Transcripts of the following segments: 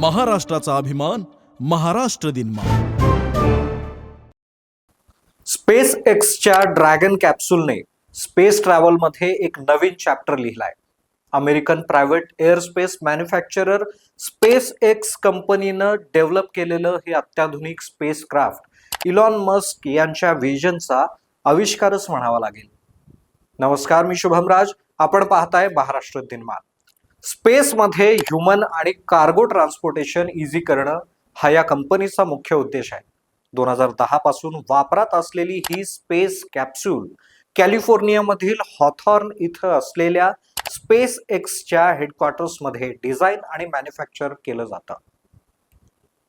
महाराष्ट्राचा अभिमान महाराष्ट्र दिन स्पेस एक्सच्या ड्रॅगन कॅप्सूलने स्पेस ट्रॅव्हलमध्ये एक नवीन chapter लिहिलाय. American private airspace manufacturer SpaceX कंपनीनं डेव्हलप केलेलं हे अत्याधुनिक स्पेस क्राफ्ट इलॉन मस्क यांच्या व्हिजनचा आविष्कारच म्हणावा लागेल. नमस्कार मी शुभम राज आपण पाहताय महाराष्ट्र दिनमान. स्पेसमध्ये ह्युमन आणि कार्गो ट्रान्सपोर्टेशन इझी करणं हा या कंपनीचा मुख्य उद्देश आहे. दोन हजार दहा पासून वापरात असलेली ही स्पेस कॅप्सूल कॅलिफोर्नियामधील हॉथॉर्न इथं असलेल्या स्पेस एक्सच्या हेडक्वार्टर्समध्ये डिझाईन आणि मॅन्युफॅक्चर केलं जातं.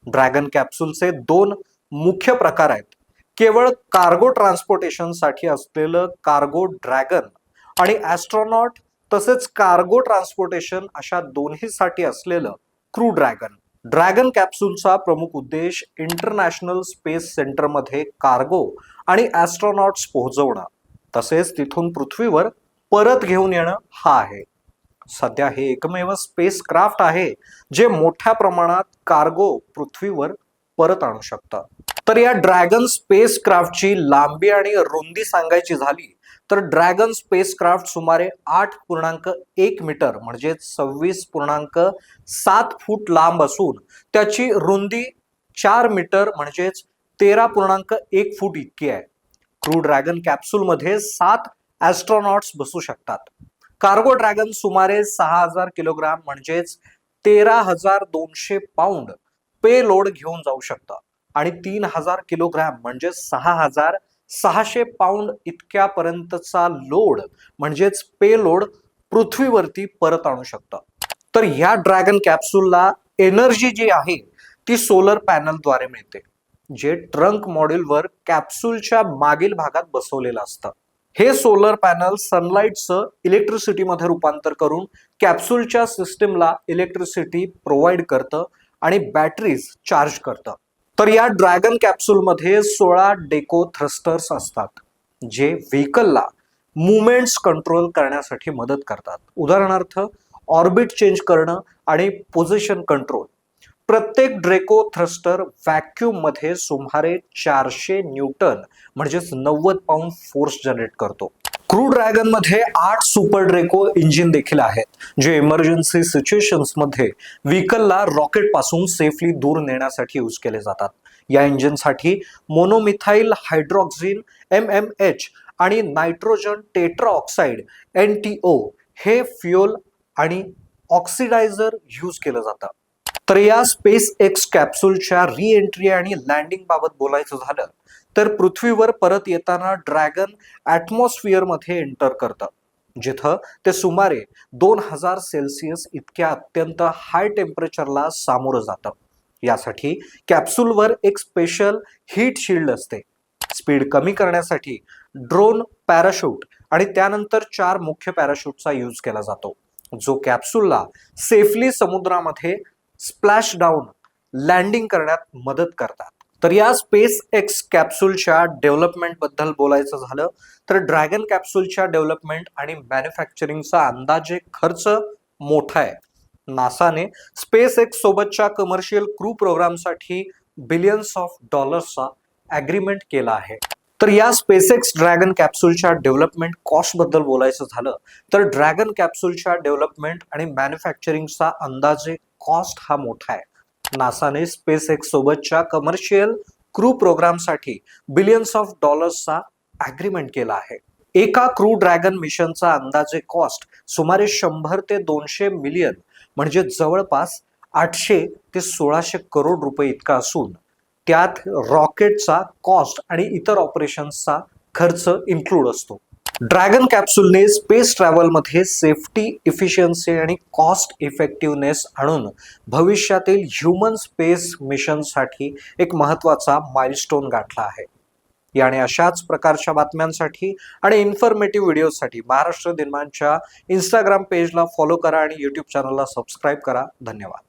ड्रॅगन कॅप्सूलचे दोन मुख्य प्रकार आहेत. केवळ कार्गो ट्रान्सपोर्टेशनसाठी असलेलं कार्गो ड्रॅगन आणि ॲस्ट्रॉनॉट तसेच कार्गो ट्रान्सपोर्टेशन अशा दोन्हीसाठी असलेलं क्रू ड्रॅगन ड्रॅगन कॅप्सूलचा प्रमुख उद्देश इंटरनॅशनल स्पेस सेंटरमध्ये कार्गो आणि ॲस्ट्रॉनॉट्स पोहोचवणं. तसेच तिथून पृथ्वीवर परत घेऊन येणं हा आहे. सध्या हे एकमेव स्पेस क्राफ्ट आहे जे मोठ्या प्रमाणात कार्गो पृथ्वीवर परत आणू शकतं. तर या ड्रॅगन स्पेस क्राफ्टची लांबी आणि रुंदी सांगायची झाली तर ड्रॅगन स्पेसक्राफ्ट सुमारे आठ पूर्णांक एक मीटर म्हणजे सव्वीस पूर्णांक सात फूट लांब असून त्याची रुंदी चार मीटर म्हणजेच तेरा पूर्णांक एक फूट इतकी आहे. क्रू ड्रॅगन कॅप्सूलमध्ये सात ॲस्ट्रॉनॉट्स बसू शकतात. कार्गो ड्रॅगन सुमारे सहा हजार किलोग्राम म्हणजेच तेरा हजार दोनशे पाऊंड पे लोड घेऊन जाऊ शकतं. आणि तीन हजार किलोग्रॅम म्हणजे सहा हजार सहाशे पाऊंड इतक्यापर्यंतचा लोड म्हणजेच पे लोड पृथ्वीवरती परत आणू शकतं. तर ह्या ड्रॅगन कॅप्सूलला एनर्जी जी आहे ती सोलर पॅनलद्वारे मिळते जे ट्रंक मॉड्यूलवर कॅप्सूलच्या मागील भागात बसवलेलं असतं. हे सोलर पॅनल सनलाईटचं इलेक्ट्रिसिटीमध्ये रूपांतर करून कॅप्सूलच्या सिस्टीमला इलेक्ट्रिसिटी प्रोव्हाइड करतं आणि बॅटरीज चार्ज करतं. तर या ड्रॅगन कॅप्सूलमध्ये सोळा डेको थ्रस्टर्स असतात जे व्हेकलला मुवमेंट्स कंट्रोल करण्यासाठी मदत करतात. उदाहरणार्थ ऑर्बिट चेंज करणं आणि पोझिशन कंट्रोल. प्रत्येक ड्रेको थ्रस्टर व्हॅक्यूममध्ये सुमारे चारशे न्यूटन म्हणजेच नव्वद पाऊंड फोर्स जनरेट करतो. क्रू ड्रॅगनमध्ये आठ सुपर ड्रेको इंजिन देखील आहेत जे इमर्जन्सी सिच्युएशन्समध्ये रॉकेटपासून रॉकेटपासून सेफली दूर नेण्यासाठी यूज केले जातात. या इंजिनसाठी monomethyl hydrazine M M H आणि nitrogen tetra oxide N T O हे फ्युअल आणि ऑक्सिडायझर यूज केलं जातं. तर या स्पेस एक्स कॅप्सूलच्या रिएंट्री आणि लँडिंग बाबत बोलायचं झालं तर पृथ्वीवर परत येताना ड्रॅगन ॲटमॉस्फिअरमध्ये एंटर करतं जिथं ते सुमारे दोन हजार सेल्सिअस इतक्या अत्यंत हाय टेम्परेचरला सामोरं जातं. यासाठी कॅप्सूलवर एक स्पेशल हीट शिल्ड असते. स्पीड कमी करण्यासाठी ड्रोन पॅराशूट आणि त्यानंतर चार मुख्य पॅराशूटचा यूज केला जातो. जो कॅप्सूलला सेफली समुद्रामध्ये स्प्लॅश डाऊन लँडिंग करण्यात मदत करतात. तर या स्पेस एक्स कॅप्सूलच्या डेव्हलपमेंटबद्दल बोलायचं झालं तर ड्रॅगन कॅप्सूलच्या डेव्हलपमेंट आणि मॅन्युफॅक्चरिंगचा अंदाजे खर्च मोठा आहे. नासाने स्पेस एक्स सोबतच्या कमर्शियल क्रू प्रोग्रामसाठी बिलियन्स ऑफ डॉलर्सचा ॲग्रीमेंट केला आहे. तर या स्पेसएक्स ड्रॅगन कॅप्सूलच्या डेव्हलपमेंट कॉस्टबद्दल बोलायचं झालं तर ड्रॅगन कॅप्सूलच्या डेव्हलपमेंट आणि मॅन्युफॅक्चरिंगचा अंदाजे कॉस्ट हा मोठा आहे. नासाने स्पेस एक्स सोबतच्या कमर्शियल क्रू प्रोग्रामसाठी बिलियन्स ऑफ डॉलर्सचा ॲग्रीमेंट केला आहे. एका क्रू ड्रॅगन मिशनचा अंदाजे कॉस्ट सुमारे शंभर ते दोनशे मिलियन म्हणजे जवळपास आठशे ते सोळाशे करोड रुपये इतका असून त्यात रॉकेटचा कॉस्ट आणि इतर ऑपरेशन्सचा खर्च इन्क्लूड असतो. ड्रॅगन कॅप्सूलने स्पेस ट्रॅव्हलमध्ये सेफ्टी इफिशियन्सी आणि कॉस्ट इफेक्टिव्हनेस आणून भविष्यातील ह्युमन स्पेस मिशनसाठी एक महत्त्वाचा माइलस्टोन गाठला आहे. याने अशाच प्रकारच्या बातम्यांसाठी आणि इन्फॉर्मेटिव्ह व्हिडिओसाठी महाराष्ट्र दिनमानच्या इंस्टाग्राम पेजला फॉलो करा आणि यूट्यूब चॅनलला सबस्क्राईब करा. धन्यवाद.